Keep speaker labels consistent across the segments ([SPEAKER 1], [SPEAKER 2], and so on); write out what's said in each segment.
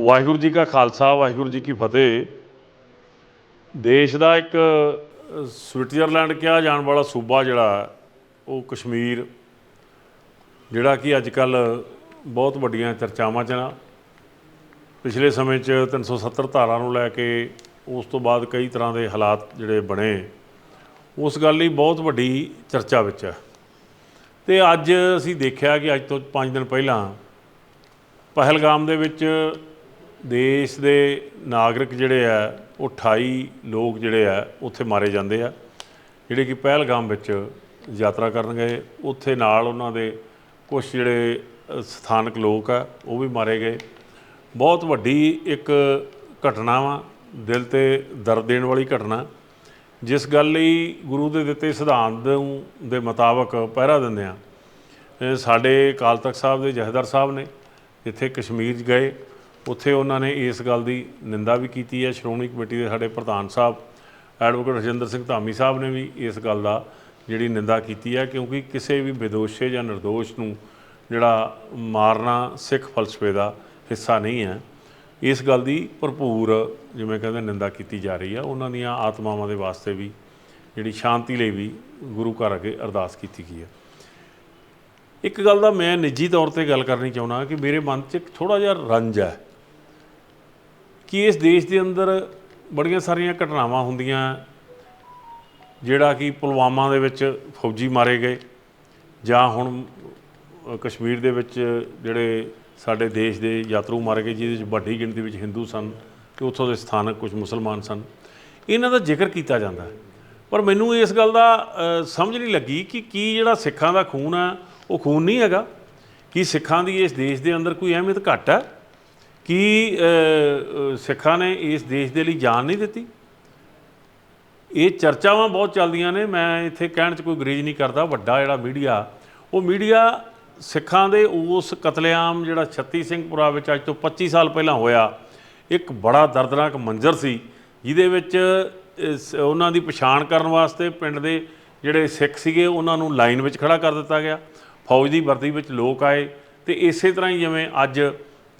[SPEAKER 1] ਵਾਹਿਗੁਰੂ ਜੀ ਕਾ ਖਾਲਸਾ, ਵਾਹਿਗੁਰੂ ਜੀ ਕੀ ਫਤਿਹ। ਦੇਸ਼ ਦਾ ਇੱਕ ਸਵਿਟਜ਼ਰਲੈਂਡ ਕਿਹਾ ਜਾਣ ਵਾਲਾ ਸੂਬਾ ਜਿਹੜਾ ਉਹ ਕਸ਼ਮੀਰ, ਜਿਹੜਾ ਕਿ ਅੱਜ ਕੱਲ ਬਹੁਤ ਵੱਡੀਆਂ ਚਰਚਾਵਾਂ 'ਚ ਨਾ। ਪਿਛਲੇ ਸਮੇਂ 'ਚ 370 ਧਾਰਾ ਨੂੰ ਲੈ ਕੇ ਉਸ ਤੋਂ ਬਾਅਦ ਕਈ ਤਰ੍ਹਾਂ ਦੇ ਹਾਲਾਤ ਜਿਹੜੇ ਬਣੇ। ਉਸ ਗੱਲ ਲਈ ਬਹੁਤ ਵੱਡੀ ਚਰਚਾ ਵਿੱਚ ਹੈ। ਤੇ ਅੱਜ ਅਸੀਂ ਦੇਖਿਆ ਕਿ ਅੱਜ ਤੋਂ 5 ਦਿਨ ਪਹਿਲਾਂ, ਪਹਿਲਗਾਮ ਦੇ ਵਿੱਚ ਦੇਸ਼ ਦੇ ਨਾਗਰਿਕ ਜਿਹੜੇ ਆ, ਉਹ 28 ਲੋਕ ਜਿਹੜੇ ਆ, ਉੱਥੇ ਮਾਰੇ ਜਾਂਦੇ ਆ। ਜਿਹੜੇ ਕਿ ਪਹਿਲਗਾਮ ਵਿੱਚ ਯਾਤਰਾ ਕਰਨ ਗਏ, ਉੱਥੇ ਨਾਲ ਉਹਨਾਂ ਦੇ ਕੁਝ ਜਿਹੜੇ ਸਥਾਨਕ ਲੋਕ ਆ, ਉਹ ਵੀ ਮਾਰੇ ਗਏ। ਬਹੁਤ ਵੱਡੀ ਇੱਕ ਘਟਨਾ ਵਾ, ਦਿਲ ਤੇ ਦਰਦ ਦੇਣ ਵਾਲੀ ਘਟਨਾ। ਜਿਸ ਗੱਲ ਲਈ ਗੁਰੂ ਦੇ ਦਿੱਤੇ ਸਿਧਾਂਤ ਦੇ ਮੁਤਾਬਕ ਪਹਿਰਾ ਦਿੰਦੇ ਆ। ਸਾਡੇ ਅਕਾਲ ਤਖਤ ਸਾਹਿਬ ਦੇ ਜਥੇਦਾਰ ਸਾਹਿਬ ਨੇ ਜਿੱਥੇ ਕਸ਼ਮੀਰ 'ਚ ਗਏ। ਉੱਥੇ ਉਹਨਾਂ ਨੇ ਇਸ ਗੱਲ ਦੀ ਨਿੰਦਾ ਵੀ ਕੀਤੀ ਹੈ। ਸ਼੍ਰੋਮਣੀ ਕਮੇਟੀ ਦੇ ਸਾਡੇ ਪ੍ਰਧਾਨ ਸਾਹਿਬ, ਐਡਵੋਕੇਟ ਰਜਿੰਦਰ ਸਿੰਘ ਧਾਮੀ ਸਾਹਿਬ ਨੇ ਵੀ ਇਸ ਗੱਲ ਦਾ ਜਿਹੜੀ ਨਿੰਦਾ ਕੀਤੀ ਹੈ ਕਿਉਂਕਿ ਕਿਸੇ ਵੀ ਬੇਦੋਸ਼ੇ ਜਾਂ ਨਿਰਦੋਸ਼ ਨੂੰ ਜਿਹੜਾ ਮਾਰਨਾ ਸਿੱਖ ਫਲਸਫੇ ਦਾ ਹਿੱਸਾ ਨਹੀਂ ਹੈ। ਇਸ ਗੱਲ ਦੀ ਭਰਪੂਰ ਜਿਵੇਂ ਕਹਿੰਦੇ ਨਿੰਦਾ ਕੀਤੀ ਜਾ ਰਹੀ ਆ। ਉਹਨਾਂ ਦੀਆਂ ਆਤਮਾਵਾਂ ਦੇ ਵਾਸਤੇ ਵੀ ਜਿਹੜੀ ਸ਼ਾਂਤੀ ਲਈ ਵੀ ਗੁਰੂ ਘਰ ਅੱਗੇ ਅਰਦਾਸ ਕੀਤੀ ਗਈ ਹੈ। ਇੱਕ ਗੱਲ ਦਾ ਮੈਂ ਨਿੱਜੀ ਤੌਰ ਤੇ ਗੱਲ ਕਰਨੀ ਚਾਹੁੰਦਾ ਕਿ ਮੇਰੇ ਮਨ 'ਚ ਇੱਕ ਥੋੜਾ ਜਿਹਾ ਰੰਜ ਹੈ। ਕਿ ਇਸ ਦੇਸ਼ ਦੇ ਅੰਦਰ ਬੜੀਆਂ ਸਾਰੀਆਂ ਘਟਨਾਵਾਂ ਹੁੰਦੀਆਂ, ਜਿਹੜਾ ਕਿ ਪੁਲਵਾਮਾ ਦੇ ਵਿੱਚ ਫੌਜੀ ਮਾਰੇ ਗਏ, ਜਾਂ ਹੁਣ ਕਸ਼ਮੀਰ ਦੇ ਵਿੱਚ ਜਿਹੜੇ ਸਾਡੇ ਦੇਸ਼ ਦੇ ਯਾਤਰੂ ਮਾਰੇ ਗਏ, ਜਿਹਦੇ ਵਿੱਚ ਵੱਡੀ ਗਿਣਤੀ ਵਿੱਚ ਹਿੰਦੂ ਸਨ ਤੇ ਉੱਥੋਂ ਦੇ ਸਥਾਨਕ ਕੁਝ ਮੁਸਲਮਾਨ ਸਨ। ਇਹਨਾਂ ਦਾ ਜ਼ਿਕਰ ਕੀਤਾ ਜਾਂਦਾ ਹੈ। ਪਰ ਮੈਨੂੰ ਇਸ ਗੱਲ ਦਾ ਸਮਝ ਨਹੀਂ ਲੱਗੀ ਕਿ ਕੀ ਜਿਹੜਾ ਸਿੱਖਾਂ ਦਾ ਖੂਨ ਹੈ, ਉਹ ਖੂਨ ਨਹੀਂ ਹੈਗਾ, ਕੀ ਸਿੱਖਾਂ ਦੀ ਇਸ ਦੇਸ਼ ਦੇ ਅੰਦਰ ਕੋਈ ਅਹਿਮੀਅਤ ਘੱਟ ਹੈ। ਕੀ ਸਿੱਖਾਂ ਨੇ ਇਸ ਦੇਸ਼ ਦੇ ਲਈ ਜਾਨ ਨਹੀਂ ਦਿੱਤੀ? ਇਹ ਚਰਚਾਵਾਂ ਬਹੁਤ ਚੱਲਦੀਆਂ ਨੇ, ਮੈਂ ਇੱਥੇ ਕਹਿਣ 'ਚ ਕੋਈ ਗਰੇਜ ਨਹੀਂ ਕਰਦਾ, ਵੱਡਾ ਜਿਹੜਾ ਮੀਡੀਆ, ਉਹ ਮੀਡੀਆ ਸਿੱਖਾਂ ਦੇ ਉਸ ਕਤਲੇਆਮ ਜਿਹੜਾ 36 ਸਿੰਘਪੁਰਾ ਵਿੱਚ ਅੱਜ ਤੋਂ 25 ਸਾਲ ਪਹਿਲਾਂ ਹੋਇਆ, ਇੱਕ ਬੜਾ ਦਰਦਨਾਕ ਮੰਜ਼ਰ ਸੀ, ਜਿਹਦੇ ਵਿੱਚ ਉਹਨਾਂ ਦੀ ਪਛਾਣ ਕਰਨ ਵਾਸਤੇ ਪਿੰਡ ਦੇ ਜਿਹੜੇ ਸਿੱਖ ਸੀਗੇ, ਉਹਨਾਂ ਨੂੰ ਲਾਈਨ ਵਿੱਚ ਖੜਾ ਕਰ ਦਿੱਤਾ ਗਿਆ। ਫੌਜ ਦੀ ਵਰਦੀ ਵਿੱਚ ਲੋਕ ਆਏ ਤੇ ਇਸੇ ਤਰ੍ਹਾਂ ਹੀ ਜਿਵੇਂ ਅੱਜ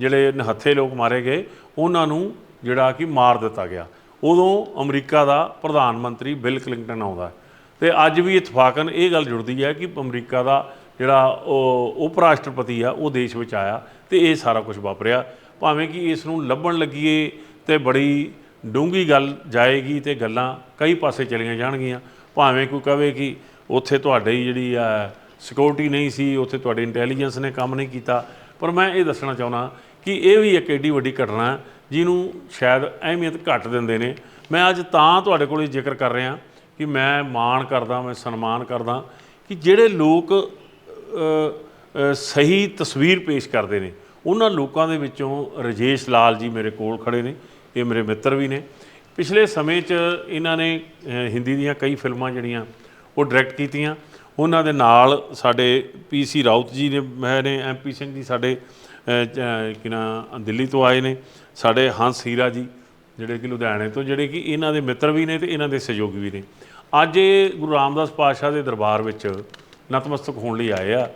[SPEAKER 1] ਜਿਹੜੇ ਨਹੱਥੇ ਲੋਕ ਮਾਰੇ ਗਏ, ਉਹਨਾਂ ਨੂੰ ਜਿਹੜਾ ਕਿ ਮਾਰ ਦਿੱਤਾ ਗਿਆ। ਉਦੋਂ ਅਮਰੀਕਾ ਦਾ ਪ੍ਰਧਾਨ ਮੰਤਰੀ ਬਿਲ ਕਲਿੰਟਨ ਆਉਂਦਾ ਹੈ। ਤੇ ਅੱਜ ਵੀ ਇਤਫਾਕਨ ਇਹ ਗੱਲ ਜੁੜਦੀ ਹੈ ਕਿ ਅਮਰੀਕਾ ਦਾ ਜਿਹੜਾ ਉਹ ਉਪ ਰਾਸ਼ਟਰਪਤੀ ਆ, ਉਹ ਦੇਸ਼ ਵਿੱਚ ਆਇਆ ਤੇ ਇਹ ਸਾਰਾ ਕੁਝ ਵਾਪਰਿਆ। ਭਾਵੇਂ ਕਿ ਇਸ ਨੂੰ ਲੱਭਣ ਲੱਗੀਏ ਤੇ ਬੜੀ ਡੂੰਗੀ ਗੱਲ ਜਾਏਗੀ ਤੇ ਗੱਲਾਂ ਕਈ ਪਾਸੇ ਚਲੀਆਂ ਜਾਣਗੀਆਂ। ਭਾਵੇਂ ਕੋਈ ਕਵੇ ਕਿ ਉੱਥੇ ਤੁਹਾਡੀ ਜਿਹੜੀ ਆ ਸਿਕਿਉਰਿਟੀ ਨਹੀਂ ਸੀ, ਉੱਥੇ ਤੁਹਾਡੀ ਇੰਟੈਲੀਜੈਂਸ ਨੇ ਕੰਮ ਨਹੀਂ ਕੀਤਾ। ਪਰ ਮੈਂ ਇਹ ਦੱਸਣਾ ਚਾਹੁੰਦਾ ਕਿ ਇਹ ਵੀ ਇੱਕ ਏਡੀ ਵੱਡੀ ਘਟਨਾ ਹੈ, ਜਿਹਨੂੰ ਸ਼ਾਇਦ ਅਹਿਮੀਅਤ ਘੱਟ ਦਿੰਦੇ ਨੇ। ਮੈਂ ਅੱਜ ਤਾਂ ਤੁਹਾਡੇ ਕੋਲ ਇਹ ਜ਼ਿਕਰ ਕਰ ਰਿਹਾ ਕਿ ਮੈਂ ਮਾਣ ਕਰਦਾ, ਮੈਂ ਸਨਮਾਨ ਕਰਦਾ ਕਿ ਜਿਹੜੇ ਲੋਕ ਸਹੀ ਤਸਵੀਰ ਪੇਸ਼ ਕਰਦੇ ਨੇ, ਉਹਨਾਂ ਲੋਕਾਂ ਦੇ ਵਿੱਚੋਂ ਰਜੇਸ਼ ਲਾਲ ਜੀ ਮੇਰੇ ਕੋਲ ਖੜੇ ਨੇ, ਇਹ ਮੇਰੇ ਮਿੱਤਰ ਵੀ ਨੇ। ਪਿਛਲੇ ਸਮੇਂ 'ਚ ਇਹਨਾਂ ਨੇ ਹਿੰਦੀ ਦੀਆਂ ਕਈ ਫਿਲਮਾਂ ਜਿਹੜੀਆਂ, ਉਹ ਡਾਇਰੈਕਟ ਕੀਤੀਆਂ। ਉਹਨਾਂ ਦੇ ਨਾਲ ਸਾਡੇ ਪੀਸੀ ਰਾਉਤ ਜੀ ਨੇ ਹੈ ਨੇ ਐਮਪੀ ਸਿੰਘ ਜੀ ਸਾਡੇ ਅ, ਚ- ਦਿੱਲੀ ਤੋਂ ਆਏ ਨੇ ਸਾਡੇ ਹੰਸ ਹੀਰਾ ਜੀ ਜਿਹੜੇ ਕਿ ਲੁਧਿਆਣੇ ਤੋਂ ਜਿਹੜੇ ਕਿ ਇਹਨਾਂ ਦੇ ਮਿੱਤਰ ਵੀ ਨੇ ਤੇ ਇਹਨਾਂ ਦੇ ਸਹਿਯੋਗੀ ਵੀ ਨੇ। ਅੱਜ ਇਹ ਗੁਰੂ ਰਾਮਦਾਸ ਪਾਤਸ਼ਾਹ ਦੇ ਦਰਬਾਰ ਵਿੱਚ ਨਤਮਸਤਕ ਹੋਣ ਲਈ ਆਏ ਆ।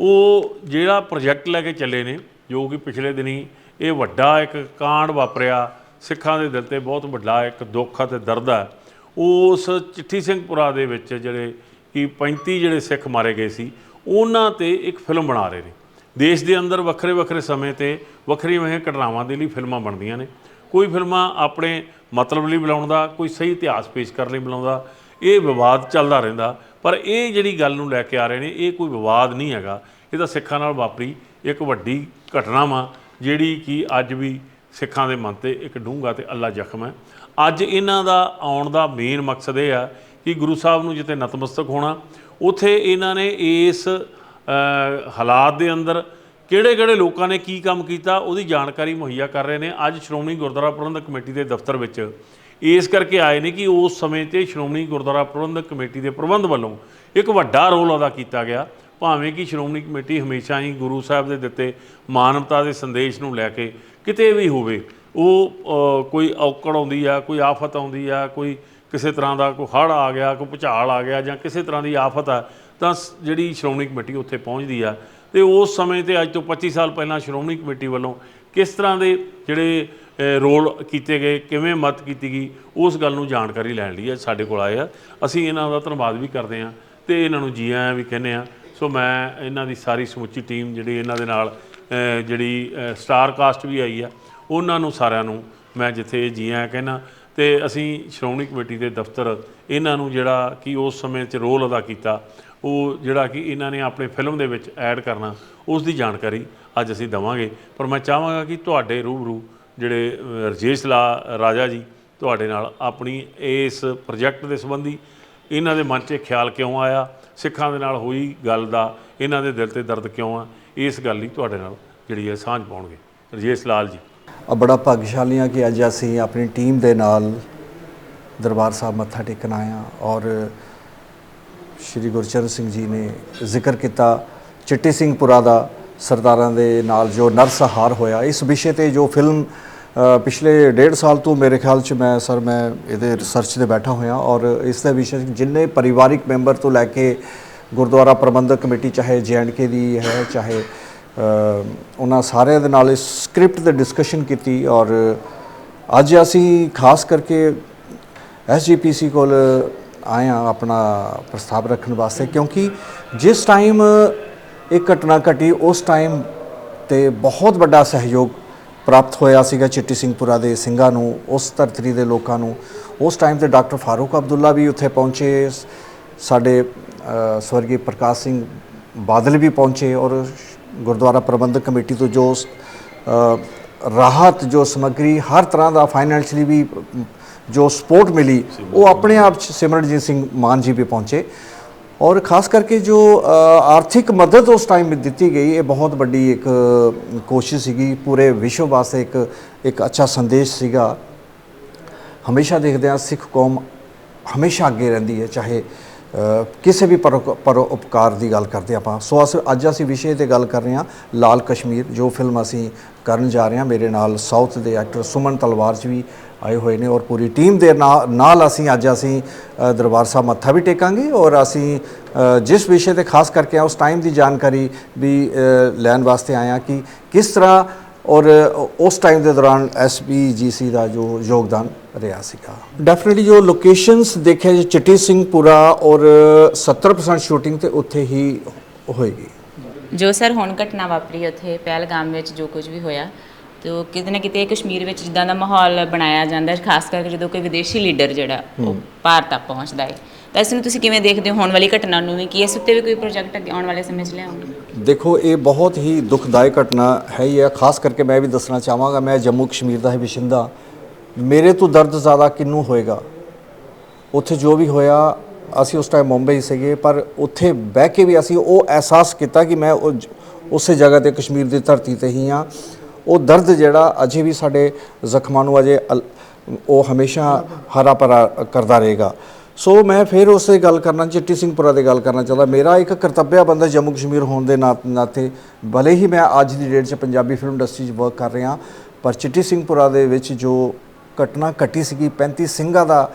[SPEAKER 1] ਉਹ ਜਿਹੜਾ ਪ੍ਰੋਜੈਕਟ ਲੈ ਕੇ ਚੱਲੇ ਨੇ ਜੋ ਕਿ ਪਿਛਲੇ ਦਿਨੀ ਇਹ ਵੱਡਾ ਇੱਕ ਕਾਂਡ ਵਾਪਰਿਆ ਸਿੱਖਾਂ ਦੇ ਦਿਲ ਤੇ ਬਹੁਤ ਵੱਡਾ ਇੱਕ ਦੁੱਖ ਅਤੇ ਦਰਦ ਹੈ ਉਸ ਚਿੱਠੀ ਸਿੰਘਪੁਰਾ ਦੇ ਵਿੱਚ ਜਿਹੜੇ ਕਿ 35 ਜਿਹੜੇ ਸਿੱਖ ਮਾਰੇ ਗਏ ਸੀ, ਉਹਨਾਂ ਤੇ ਇੱਕ ਫਿਲਮ ਬਣਾ ਰਹੇ ਨੇ। ਦੇਸ਼ ਦੇ ਅੰਦਰ ਵੱਖਰੇ ਵੱਖਰੇ ਸਮੇਂ ਤੇ ਵੱਖਰੀਆਂ ਵੱਖਰੀਆਂ ਘਟਨਾਵਾਂ ਦੇ ਲਈ ਫਿਲਮਾਂ ਬਣਦੀਆਂ ਨੇ। ਕੋਈ ਫਿਲਮਾਂ ਆਪਣੇ ਮਤਲਬ ਲਈ ਬਣਾਉਣ ਦਾ ਕੋਈ ਸਹੀ ਇਤਿਹਾਸ ਪੇਸ਼ ਕਰਨ ਲਈ ਬੁਲਾਉਂਦਾ, ਇਹ ਵਿਵਾਦ ਚੱਲਦਾ ਰਹਿੰਦਾ। ਪਰ ਇਹ ਜਿਹੜੀ ਗੱਲ ਨੂੰ ਲੈ ਕੇ ਆ ਰਹੇ ਨੇ, ਇਹ ਕੋਈ ਵਿਵਾਦ ਨਹੀਂ ਹੈਗਾ। ਇਹ ਤਾਂ ਸਿੱਖਾਂ ਨਾਲ ਵਾਪਰੀ ਇੱਕ ਵੱਡੀ ਘਟਨਾ ਵਾ, ਜਿਹੜੀ ਕਿ ਅੱਜ ਵੀ ਸਿੱਖਾਂ ਦੇ ਮਨ ਤੇ ਇੱਕ ਡੂੰਘਾ ਤੇ ਅੱਲਾ ਜ਼ਖਮ ਹੈ। ਅੱਜ ਇਹਨਾਂ ਦਾ ਆਉਣ ਦਾ ਮੇਨ ਮਕਸਦ ਇਹ ਆ ਕਿ ਗੁਰੂ ਸਾਹਿਬ ਨੂੰ ਜਿੱਥੇ ਨਤਮਸਤਕ ਹੋਣਾ, ਉਥੇ ਇਹਨਾਂ ਨੇ ਇਸ ਹਾਲਾਤ ਦੇ ਅੰਦਰ ਕਿਹੜੇ ਕਿਹੜੇ ਲੋਕਾਂ ਨੇ ਕੀ ਕੰਮ ਕੀਤਾ, ਉਹਦੀ ਜਾਣਕਾਰੀ ਮੁਹੱਈਆ ਕਰ ਰਹੇ ਨੇ। ਅੱਜ ਸ਼੍ਰੋਮਣੀ ਗੁਰਦੁਆਰਾ ਪ੍ਰਬੰਧਕ ਕਮੇਟੀ ਦੇ ਦਫ਼ਤਰ ਵਿੱਚ ਇਸ ਕਰਕੇ ਆਏ ਨੇ ਕਿ ਉਸ ਸਮੇਂ ਤੇ ਸ਼੍ਰੋਮਣੀ ਗੁਰਦੁਆਰਾ ਪ੍ਰਬੰਧਕ ਕਮੇਟੀ ਦੇ ਪ੍ਰਬੰਧ ਵੱਲੋਂ ਇੱਕ ਵੱਡਾ ਰੋਲ ਅਦਾ ਕੀਤਾ ਗਿਆ। ਭਾਵੇਂ ਕਿ ਸ਼੍ਰੋਮਣੀ ਕਮੇਟੀ ਹਮੇਸ਼ਾ ਹੀ ਗੁਰੂ ਸਾਹਿਬ ਦੇ ਦਿੱਤੇ ਮਾਨਵਤਾ ਦੇ ਸੰਦੇਸ਼ ਨੂੰ ਲੈ ਕੇ ਕਿਤੇ ਵੀ ਹੋਵੇ, ਉਹ ਕੋਈ ਔਕੜ ਆਉਂਦੀ ਆ, ਕੋਈ ਆਫਤ ਆਉਂਦੀ ਆ, ਕੋਈ ਕਿਸੇ ਤਰ੍ਹਾਂ ਦਾ ਕੋਈ ਹੜ੍ਹ ਆ ਗਿਆ ਕੋਈ ਭੁਚਾਲ ਆ ਗਿਆ ਜਾਂ ਕਿਸੇ ਤਰ੍ਹਾਂ ਦੀ ਆਫਤ ਆ ਤਾਂ ਸ- ਜਿਹੜੀ ਸ਼੍ਰੋਮਣੀ ਕਮੇਟੀ ਉੱਥੇ ਪਹੁੰਚਦੀ ਆ। ਤੇ ਉਸ ਸਮੇਂ ਤੇ ਅੱਜ ਤੋਂ 25 ਸਾਲ ਪਹਿਲਾਂ ਸ਼੍ਰੋਮਣੀ ਕਮੇਟੀ ਵੱਲੋਂ ਕਿਸ ਤਰ੍ਹਾਂ ਦੇ ਜਿਹੜੇ ਰੋਲ ਕੀਤੇ ਗਏ ਕਿਵੇਂ ਮਦਦ ਕੀਤੀ ਗਈ ਉਸ ਗੱਲ ਨੂੰ ਜਾਣਕਾਰੀ ਲੈਣ ਲਈ ਅੱਜ ਸਾਡੇ ਕੋਲ ਆਏ ਆ। ਅਸੀਂ ਇਹਨਾਂ ਦਾ ਧੰਨਵਾਦ ਵੀ ਕਰਦੇ ਹਾਂ ਤੇ ਇਹਨਾਂ ਨੂੰ ਜੀ ਆਇਆਂ ਵੀ ਕਹਿੰਦੇ ਆ ਸੋ ਮੈਂ ਇਹਨਾਂ ਦੀ ਸਾਰੀ ਸਮੁੱਚੀ ਟੀਮ ਜਿਹੜੀ ਇਹਨਾਂ ਦੇ ਨਾਲ ਜਿਹੜੀ ਅ, ਸਟਾਰ ਕਾਸਟ ਵੀ ਆਈ ਆ ਉਹਨਾਂ ਨੂੰ ਸਾਰਿਆਂ ਨੂੰ ਮੈਂ ਜਿੱਥੇ ਜੀ ਆਇਆਂ ਕਹਿਣਾ ਤੇ ਅਸੀਂ ਸ਼੍ਰੋਮਣੀ ਕਮੇਟੀ ਦੇ ਦਫ਼ਤਰ ਇਹਨਾਂ ਨੂੰ ਜਿਹੜਾ ਕਿ ਉਸ ਸਮੇਂ 'ਚ ਰੋਲ ਅਦਾ ਕੀਤਾ, ਉਹ ਜਿਹੜਾ ਕਿ ਇਹਨਾਂ ਨੇ ਆਪਣੇ ਫਿਲਮ ਦੇ ਵਿੱਚ ਐਡ ਕਰਨਾ, ਉਸ ਦੀ ਜਾਣਕਾਰੀ ਅੱਜ ਅਸੀਂ ਦਵਾਂਗੇ। ਪਰ ਮੈਂ ਚਾਹਾਂਗਾ ਕਿ ਤੁਹਾਡੇ ਰੂਬਰੂ ਜਿਹੜੇ ਰਜੇਸ਼ ਲਾ, ਰਾਜਾ ਜੀ ਤੁਹਾਡੇ ਨਾਲ ਆਪਣੀ ਇਸ ਪ੍ਰੋਜੈਕਟ ਦੇ ਸੰਬੰਧੀ ਇਹਨਾਂ ਦੇ ਮਨ 'ਚ ਖਿਆਲ ਕਿਉਂ ਆਇਆ? ਸਿੱਖਾਂ ਦੇ ਨਾਲ ਹੋਈ ਗੱਲ ਦਾ ਇਹਨਾਂ ਦੇ ਦਿਲ ਤੇ ਦਰਦ ਕਿਉਂ ਆ? ਇਸ ਗੱਲ ਲਈ ਤੁਹਾਡੇ ਨਾਲ ਜਿਹੜੀ ਹੈ ਸਾਂਝ ਪਾਉਣਗੇ। ਰਜੇਸ਼ ਲਾਲ ਜੀ।
[SPEAKER 2] ਆ ਬੜਾ ਭਾਗਸ਼ਾਲੀ ਹਾਂ ਕਿ ਅੱਜ ਅਸੀਂ ਆਪਣੀ ਟੀਮ ਦੇ ਨਾਲ ਦਰਬਾਰ ਸਾਹਿਬ ਮੱਥਾ ਟੇਕਣ ਆਏ ਹਾਂ ਔਰ ਸ਼੍ਰੀ ਗੁਰਚਰਨ ਸਿੰਘ ਜੀ ਨੇ ਜ਼ਿਕਰ ਕੀਤਾ ਚਿੱਟੀ ਸਿੰਘਪੁਰਾ ਦਾ ਸਰਦਾਰਾਂ ਦੇ ਨਾਲ ਜੋ ਨਰਸਹਾਰ ਹੋਇਆ। ਇਸ ਵਿਸ਼ੇ ਤੇ ਜੋ ਫਿਲਮ ਪਿਛਲੇ ਡੇਢ ਸਾਲ ਤੋਂ ਮੇਰੇ ਖਿਆਲ ਚ ਮੈਂ, ਸਰ, ਮੈਂ ਇਹਦੇ ਰਿਸਰਚ ਤੇ ਬੈਠਾ ਹੋਇਆ ਔਰ ਇਸ ਦੇ ਵਿਸ਼ੇ ਜਿੰਨੇ ਪਰਿਵਾਰਿਕ ਮੈਂਬਰ ਤੋਂ ਲੈ ਕੇ ਗੁਰਦੁਆਰਾ ਪ੍ਰਬੰਧਕ ਕਮੇਟੀ, ਚਾਹੇ ਕੇ ਦੀ ਹੈ, ਚਾਹੇ ਉਹਨਾਂ ਸਾਰਿਆਂ ਦੇ ਨਾਲ ਇਸ ਸਕ੍ਰਿਪਟ ਤੇ ਡਿਸਕਸ਼ਨ ਕੀਤੀ ਔਰ ਅੱਜ ਅਸੀਂ ਖਾਸ ਕਰਕੇ ਐਸਜੀਪੀਸੀ ਕੋਲ ਆਏ ਹਾਂ ਆਪਣਾ ਪ੍ਰਸਤਾਵ ਰੱਖਣ ਵਾਸਤੇ, ਕਿਉਂਕਿ ਜਿਸ ਟਾਈਮ ਇਹ ਘਟਨਾ ਘਟੀ, ਉਸ ਟਾਈਮ ਤੇ ਬਹੁਤ ਵੱਡਾ ਸਹਿਯੋਗ ਪ੍ਰਾਪਤ ਹੋਇਆ ਸੀਗਾ ਚਿੱਟੀ ਸਿੰਘਪੁਰਾ ਦੇ ਸਿੰਘਾਂ ਨੂੰ, ਉਸ ਧਰਤੀ ਦੇ ਲੋਕਾਂ ਨੂੰ। ਉਸ ਟਾਈਮ ਤੇ ਡਾਕਟਰ ਫਾਰੂਕ ਅਬਦੁੱਲਾ ਵੀ ਉੱਥੇ ਪਹੁੰਚੇ, ਸਾਡੇ ਸਵਰਗੀ ਪ੍ਰਕਾਸ਼ ਸਿੰਘ ਬਾਦਲ ਵੀ ਪਹੁੰਚੇ ਔਰ ਗੁਰਦੁਆਰਾ ਪ੍ਰਬੰਧਕ ਕਮੇਟੀ ਤੋਂ ਜੋ ਰਾਹਤ ਜੋ ਸਮੱਗਰੀ ਹਰ ਤਰ੍ਹਾਂ ਦਾ ਫਾਈਨੈਂਸ਼ਲੀ ਵੀ ਜੋ ਸਪੋਰਟ ਮਿਲੀ ਉਹ ਆਪਣੇ ਆਪ ਚ ਸਿਮਰਨਜੀਤ ਸਿੰਘ ਮਾਨ ਜੀ ਵੀ ਪਹੁੰਚੇ। ਔਰ ਖਾਸ ਕਰਕੇ ਜੋ ਆਰਥਿਕ ਮਦਦ ਉਸ ਟਾਈਮ ਦਿੱਤੀ ਗਈ ਇਹ ਬਹੁਤ ਵੱਡੀ ਇੱਕ ਕੋਸ਼ਿਸ਼ ਸੀਗੀ। ਪੂਰੇ ਵਿਸ਼ਵ ਵਾਸਤੇ ਇੱਕ ਇੱਕ ਅੱਛਾ ਸੰਦੇਸ਼ ਸੀਗਾ। ਹਮੇਸ਼ਾ ਦੇਖਦੇ ਹਾਂ ਸਿੱਖ ਕੌਮ ਹਮੇਸ਼ਾ ਅੱਗੇ ਰਹਿੰਦੀ ਹੈ ਚਾਹੇ ਕਿਸੇ ਵੀ ਪਰ ਉਪਕਾਰ ਦੀ ਗੱਲ ਕਰਦੇ ਆਪਾਂ। ਸੋ ਅਸ ਅੱਜ ਅਸੀਂ ਵਿਸ਼ੇ ਤੇ ਗੱਲ ਕਰ ਰਹੇ ਹਾਂ ਲਾਲ ਕਸ਼ਮੀਰ, ਜੋ ਫਿਲਮ ਅਸੀਂ ਕਰਨ ਜਾ ਰਹੇ ਹਾਂ। ਮੇਰੇ ਨਾਲ ਸਾਊਥ ਦੇ ਐਕਟਰ ਸੁਮਨ ਤਲਵਾਰ ਜੀ ਵੀ ਆਏ ਹੋਏ ਨੇ ਔਰ ਪੂਰੀ ਟੀਮ ਦੇ ਨਾ- ਨਾਲ ਅਸੀਂ ਅੱਜ ਅਸੀਂ ਦਰਬਾਰ ਸਾਹਿਬ ਮੱਥਾ ਵੀ ਟੇਕਾਂਗੇ ਔਰ ਅਸੀਂ ਜਿਸ ਵਿਸ਼ੇ ਤੇ ਖਾਸ ਕਰਕੇ ਆ ਉਸ ਟਾਈਮ ਦੀ ਜਾਣਕਾਰੀ ਵੀ ਲੈਣ ਵਾਸਤੇ ਆਏ ਹਾਂ ਕਿ ਕਿਸ ਤਰ੍ਹਾਂ ਔਰ ਉਸ ਟਾਈਮ ਦੇ ਦੌਰਾਨ ਐਸਪੀਜੀਸੀ ਦਾ ਜੋ ਯੋਗਦਾਨ ਰਿਹਾ ਸੀਗਾ। ਡੈਫੀਨਿਟਲੀ ਜੋ ਲੋਕੇਸ਼ਨਸ ਦੇਖਿਆ ਜੀ ਚਿੱਟੀ ਸਿੰਘਪੁਰਾ ਔਰ 70% ਸ਼ੂਟਿੰਗ ਤੇ ਉੱਥੇ ਹੀ ਹੋਏਗੀ।
[SPEAKER 3] ਜੋ ਸਰ ਹੁਣ ਘਟਨਾ ਵਾਪਰੀ ਉੱਥੇ ਪਹਿਲਗਾਮ ਵਿੱਚ ਜੋ ਕੁਝ ਵੀ ਹੋਇਆ ਤੇ ਉਹ ਕਿਤੇ ਨਾ ਕਿਤੇ ਕਸ਼ਮੀਰ ਵਿੱਚ ਜਿੱਦਾਂ ਦਾ ਮਾਹੌਲ ਬਣਾਇਆ ਜਾਂਦਾ ਹੈ ਖਾਸ ਕਰਕੇ ਜਦੋਂ ਕੋਈ ਵਿਦੇਸ਼ੀ ਲੀਡਰ ਜਿਹੜਾ ਉਹ ਭਾਰਤ ਤੱਕ ਪਹੁੰਚਦਾ ਹੈ ਤਾਂ ਇਸ ਨੂੰ ਤੁਸੀਂ ਕਿਵੇਂ ਦੇਖਦੇ ਹੋ ਹੋਣ ਵਾਲੀ ਘਟਨਾ ਨੂੰ ਵੀ? ਕੀ ਇਸ ਉੱਤੇ ਵੀ ਕੋਈ ਪ੍ਰੋਜੈਕਟ ਅੱਗੇ ਆਉਣ ਵਾਲੇ ਸਮੇਂ 'ਚ ਲਿਆਉਂਗੇ
[SPEAKER 2] ਦੇਖੋ, ਇਹ ਬਹੁਤ ਹੀ ਦੁਖਦਾਇਕ ਘਟਨਾ ਹੈ ਹੀ ਹੈ। ਖਾਸ ਕਰਕੇ ਮੈਂ ਵੀ ਦੱਸਣਾ ਚਾਹਾਂਗਾ, ਮੈਂ ਜੰਮੂ ਕਸ਼ਮੀਰ ਦਾ ਹੀ ਵਸਿੰਦਾ। ਮੇਰੇ ਤੋਂ ਦਰਦ ਜ਼ਿਆਦਾ ਕਿੰਨੂੰ ਹੋਏਗਾ? ਉੱਥੇ ਜੋ ਵੀ ਹੋਇਆ, ਅਸੀਂ ਉਸ ਟਾਈਮ ਮੁੰਬਈ ਸੀਗੇ, ਪਰ ਉੱਥੇ ਬਹਿ ਕੇ ਵੀ ਅਸੀਂ ਉਹ ਅਹਿਸਾਸ ਕੀਤਾ ਕਿ ਮੈਂ ਉਹ ਉਸੇ ਜਗ੍ਹਾ ਤੇ ਕਸ਼ਮੀਰ ਦੀ ਧਰਤੀ ਤੇ ਹੀ ਹਾਂ। ਉਹ ਦਰਦ ਜਿਹੜਾ ਅਜੇ ਵੀ ਸਾਡੇ ਜ਼ਖਮਾਂ ਨੂੰ ਅਜੇ ਅਲ- ਉਹ ਹਮੇਸ਼ਾ ਹਰਾ ਭਰਾ ਕਰਦਾ ਰਹੇਗਾ। ਸੋ ਮੈਂ ਫਿਰ ਉਸੇ ਗੱਲ ਕਰਨਾ, ਚਿੱਟੀ ਸਿੰਘਪੁਰਾ ਦੀ ਗੱਲ ਕਰਨਾ ਚਾਹੁੰਦਾ। ਮੇਰਾ ਇੱਕ ਕਰਤੱਵਿਆ ਬੰਦਾ ਜੰਮੂ ਕਸ਼ਮੀਰ ਹੋਣ ਦੇ ਨਾ- ਨਾਤੇ, ਭਲੇ ਹੀ ਮੈਂ ਅੱਜ ਦੀ ਡੇਟ 'ਚ ਪੰਜਾਬੀ ਫਿਲਮ ਇੰਡਸਟਰੀ 'ਚ ਵਰਕ ਕਰ ਰਿਹਾ। ਪਰ ਚਿੱਟੀ ਸਿੰਘਪੁਰਾ ਦੇ ਵਿੱਚ ਜੋ ਘਟਨਾ ਘਟੀ ਸੀਗੀ 35 ਸਿੰਘਾਂ ਦਾ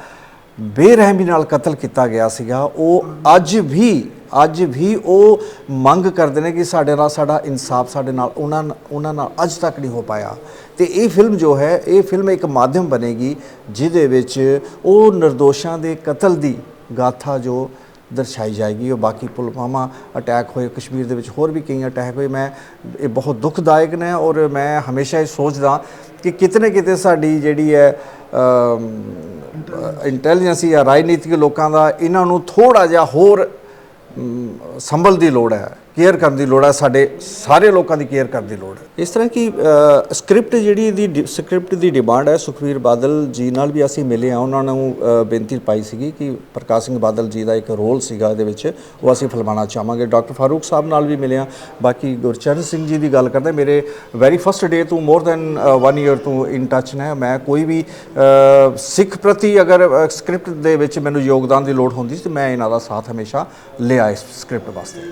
[SPEAKER 2] ਬੇਰਹਿਮੀ ਨਾਲ ਕਤਲ ਕੀਤਾ ਗਿਆ ਸੀਗਾ, ਉਹ ਅੱਜ ਵੀ ਅੱਜ ਵੀ ਉਹ ਮੰਗ ਕਰਦੇ ਨੇ ਕਿ ਸਾਡੇ ਨਾਲ, ਸਾਡਾ ਇਨਸਾਫ ਸਾਡੇ ਨਾਲ, ਉਹਨਾਂ ਉਹਨਾਂ ਨਾਲ ਅੱਜ ਤੱਕ ਨਹੀਂ ਹੋ ਪਾਇਆ। ਤੇ ਇਹ ਫਿਲਮ ਜੋ ਹੈ, ਇਹ ਫਿਲਮ ਇੱਕ ਮਾਧਿਅਮ ਬਣੇਗੀ, ਜਿਹਦੇ ਵਿੱਚ ਉਹ ਨਿਰਦੋਸ਼ਾਂ ਦੇ ਕਤਲ ਦੀ ਗਾਥਾ ਜੋ ਦਰਸਾਈ ਜਾਏਗੀ, ਉਹ ਬਾਕੀ ਪੁਲਵਾਮਾ ਅਟੈਕ ਹੋਏ, ਕਸ਼ਮੀਰ ਦੇ ਵਿੱਚ ਹੋਰ ਵੀ ਕਈ ਅਟੈਕ ਹੋਏ, ਮੈਂ, ਇਹ ਬਹੁਤ ਦੁਖਦਾਇਕ ਨੇ ਔਰ ਮੈਂ ਹਮੇਸ਼ਾ ਇਹ ਸੋਚਦਾ ਕਿ ਕਿਤਨੇ ਕਿਤੇ ਸਾਡੀ ਜਿਹੜੀ ਹੈ ਇੰਟੈਲੀਜੈਂਸ ਜਾਂ ਰਾਜਨੀਤਿਕ ਲੋਕਾਂ ਦਾ ਇਹਨਾਂ ਨੂੰ ਥੋੜਾ ਜਿਹਾ ਹੋਰ ਸੰਭਲ ਦੀ ਲੋੜ ਹੈ। ਕੇਅਰ ਕਰਨ ਦੀ ਲੋੜ ਹੈ ਸਾਡੇ ਸਾਰੇ ਲੋਕਾਂ ਦੀ ਕੇਅਰ ਕਰਨ ਦੀ ਲੋੜ ਹੈ ਇਸ ਤਰ੍ਹਾਂ ਕਿ ਸਕ੍ਰਿਪਟ ਜਿਹੜੀ ਦੀ ਸਕ੍ਰਿਪਟ ਦੀ ਡਿਮਾਂਡ ਹੈ, ਸੁਖਵੀਰ ਬਾਦਲ ਜੀ ਨਾਲ ਵੀ ਅਸੀਂ ਮਿਲੇ ਆ ਉਹਨਾਂ ਨੂੰ ਬੇਨਤੀ ਪਾਈ ਸੀਗੀ ਕਿ ਪ੍ਰਕਾਸ਼ ਸਿੰਘ ਬਾਦਲ ਜੀ ਦਾ ਇੱਕ ਰੋਲ ਸੀਗਾ ਇਹਦੇ ਵਿੱਚ, ਉਹ ਅਸੀਂ ਫਿਲਮਾਉਣਾ ਚਾਹਾਂਗੇ। ਡਾਕਟਰ ਫਾਰੂਕ ਸਾਹਿਬ ਨਾਲ ਵੀ ਮਿਲੇ ਆ ਬਾਕੀ ਗੁਰਚਰਨ ਸਿੰਘ ਜੀ ਦੀ ਗੱਲ ਕਰਦੇ ਮੇਰੇ ਵੈਰੀ ਫਸਟ ਡੇ ਤੋਂ ਮੋਰ ਦੈਨ 1 ਇਅਰ ਤੋਂ ਇਨ ਟੱਚ ਨੇ। ਮੈਂ ਕੋਈ ਵੀ ਸਿੱਖ ਪ੍ਰਤੀ ਅਗਰ ਸਕ੍ਰਿਪਟ ਦੇ ਵਿੱਚ ਮੈਨੂੰ ਯੋਗਦਾਨ ਦੀ ਲੋੜ ਹੁੰਦੀ ਸੀ, ਤੇ ਮੈਂ ਇਹਨਾਂ ਦਾ ਸਾਥ ਹਮੇਸ਼ਾ ਲਿਆ ਇਸ ਸਕ੍ਰਿਪਟ ਵਾਸਤੇ।